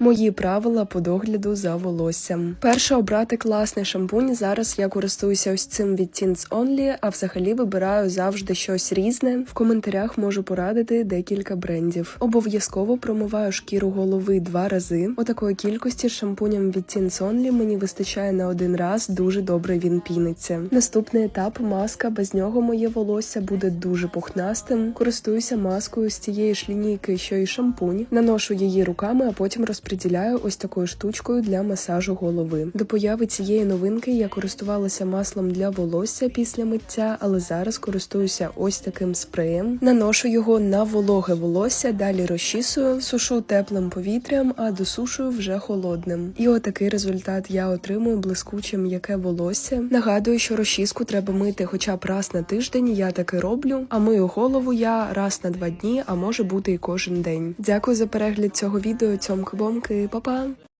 Мої правила по догляду за волоссям. Перше обрати класний шампунь. Зараз я користуюся ось цим від Teens Only, а взагалі вибираю завжди щось різне. В коментарях можу порадити декілька брендів. Обов'язково промиваю шкіру голови два рази. Отакої кількості з шампунем від Teens Only мені вистачає на один раз. Дуже добре він піниться. Наступний етап маска. Без нього моє волосся буде дуже пухнастим. Користуюся маскою з цієї ж лінійки, що і шампунь. Наношу її руками, а потім розподіляю ось такою штучкою для масажу голови. До появи цієї новинки я користувалася маслом для волосся після миття, але зараз користуюся ось таким спреєм. Наношу його на вологе волосся, далі розчісую, сушу теплим повітрям, а досушую вже холодним. І отакий результат я отримую блискуче м'яке волосся. Нагадую, що розчіску треба мити хоча б раз на тиждень. Я таки роблю. А мию голову я раз на два дні, а може бути і кожен день. Дякую за перегляд цього відео. 그 빠밤.